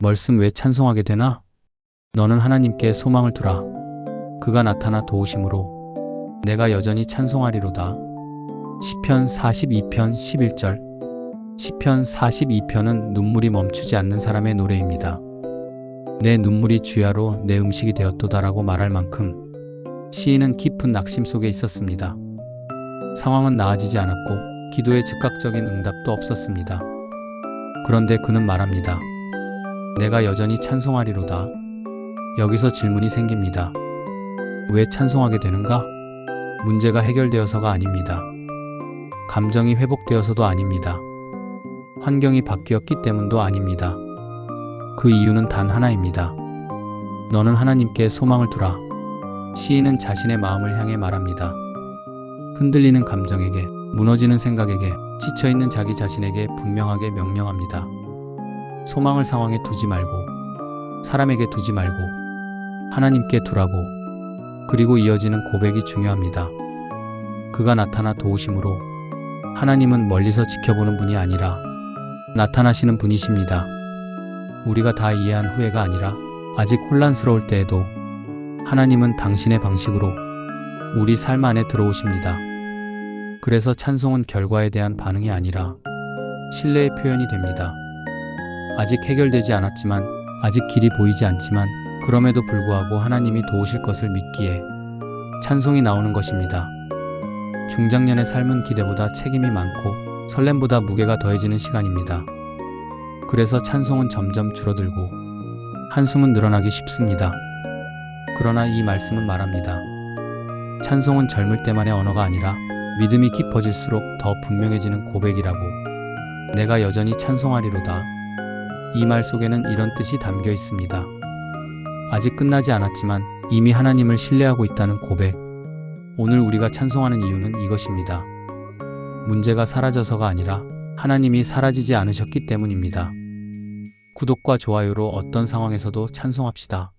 멀씀 왜 찬송하게 되나? 너는 하나님께 소망을 두라. 그가 나타나 도우심으로 내가 여전히 찬송하리로다. 시편 42편 11절 시편 42편은 눈물이 멈추지 않는 사람의 노래입니다. 내 눈물이 주야로 내 음식이 되었도다라고 말할 만큼 시인은 깊은 낙심 속에 있었습니다. 상황은 나아지지 않았고 기도의 즉각적인 응답도 없었습니다. 그런데 그는 말합니다. 내가 여전히 찬송하리로다. 여기서 질문이 생깁니다. 왜 찬송하게 되는가? 문제가 해결되어서가 아닙니다. 감정이 회복되어서도 아닙니다. 환경이 바뀌었기 때문도 아닙니다. 그 이유는 단 하나입니다. 너는 하나님께 소망을 두라. 시인은 자신의 마음을 향해 말합니다. 흔들리는 감정에게, 무너지는 생각에게, 지쳐있는 자기 자신에게 분명하게 명령합니다. 소망을 상황에 두지 말고, 사람에게 두지 말고, 하나님께 두라고, 그리고 이어지는 고백이 중요합니다. 그가 나타나 도우심으로, 하나님은 멀리서 지켜보는 분이 아니라, 나타나시는 분이십니다. 우리가 다 이해한 후회가 아니라, 아직 혼란스러울 때에도, 하나님은 당신의 방식으로 우리 삶 안에 들어오십니다. 그래서 찬송은 결과에 대한 반응이 아니라 신뢰의 표현이 됩니다. 아직 해결되지 않았지만, 아직 길이 보이지 않지만, 그럼에도 불구하고 하나님이 도우실 것을 믿기에 찬송이 나오는 것입니다. 중장년의 삶은 기대보다 책임이 많고 설렘보다 무게가 더해지는 시간입니다. 그래서 찬송은 점점 줄어들고 한숨은 늘어나기 쉽습니다. 그러나 이 말씀은 말합니다. 찬송은 젊을 때만의 언어가 아니라 믿음이 깊어질수록 더 분명해지는 고백이라고. 내가 여전히 찬송하리로다. 이 말 속에는 이런 뜻이 담겨 있습니다. 아직 끝나지 않았지만 이미 하나님을 신뢰하고 있다는 고백. 오늘 우리가 찬송하는 이유는 이것입니다. 문제가 사라져서가 아니라 하나님이 사라지지 않으셨기 때문입니다. 구독과 좋아요로 어떤 상황에서도 찬송합시다.